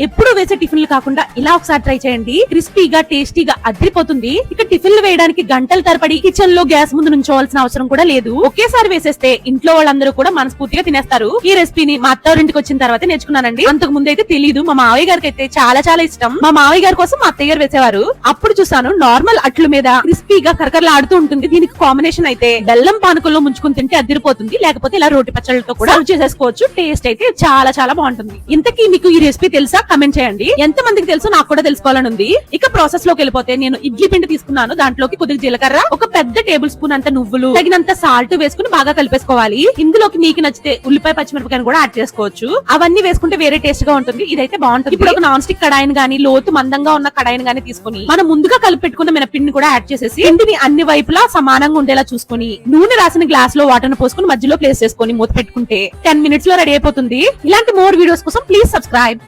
ఎప్పుడు వేసే టిఫిన్లు కాకుండా ఇలా ఒకసారి ట్రై చేయండి. క్రిస్పీగా టేస్టీగా అద్రిపోతుంది. ఇక టిఫిన్లు వేయడానికి గంటల తరబడి కిచెన్లో గ్యాస్ ముందు నుంచోవాల్సిన అవసరం కూడా లేదు. ఒకేసారి వేసేస్తే ఇంట్లో వాళ్ళందరూ కూడా మనస్ఫూర్తిగా తినేస్తారు. ఈ రెసిపీని మా అత్తవారింటికి వచ్చిన తర్వాత నేర్చుకున్నానండి. అంతకు ముందు అయితే తెలియదు మా మావయ్య గారికి అయితే చాలా చాలా ఇష్టం. మా మావయ్య గారి కోసం మా అత్తయ్య గారు వేసేవారు. అప్పుడు చూసాను నార్మల్ అట్ల మీద క్రిస్పీగా కరకరలాడుతూ ఉంటుంది. దీనికి కాంబినేషన్ అయితే బెల్లం పానకంలో ముంచుకుని తింటే అదిరిపోతుంది. లేకపోతే ఇలా రోటి పచ్చళ్ళతో కూడా చేసేసుకోవచ్చు. టేస్ట్ అయితే చాలా చాలా బాగుంటుంది. ఇంతకీ మీకు ఈ రెసిపీ తెలుసా? కమెంట్ చేయండి. ఎంత మందికి తెలుసో నాకు కూడా తెలుసుకోవాలని ఉంది. ఇక ప్రాసెస్లోకి వెళ్ళిపోతే నేను ఇడ్లీ పిండి తీసుకున్నాను. దాంట్లోకి కొద్దిగా జీలకర్ర ఒక పెద్ద టేబుల్ స్పూన్ అంత నువ్వులు తగినంత సాల్ట్ వేసుకుని బాగా కలిపేసుకోవాలి. ఇందులోకి మీకు నచ్చితే ఉల్లిపాయ పచ్చిమిరపకాయని కూడా యాడ్ చేసుకోవచ్చు. అవన్నీ వేసుకుంటే వేరే టేస్ట్గా ఉంటుంది. ఇదైతే బాగుంటుంది. ఇప్పుడు ఒక నాన్ స్టిక్ కడాయిని గానీ లోతు మందంగా ఉన్న కడాయిని గానీ తీసుకుని మనం ముందుగా కలిపి పెట్టుకున్న మినపిండిని కూడా యాడ్ చేసేసి పిండిని అన్ని వైపులా సమానంగా ఉండేలా చూసుకుని నూనె రాసిన గ్లాస్లో వాటర్ పోసుకుని మధ్యలో ప్లేస్ చేసుకొని మూత పెట్టుకుంటే టెన్ మినిట్స్లో రెడీ అయిపోతుంది. ఇలాంటి మోర్ వీడియోస్ కోసం ప్లీజ్ సబ్స్క్రైబ్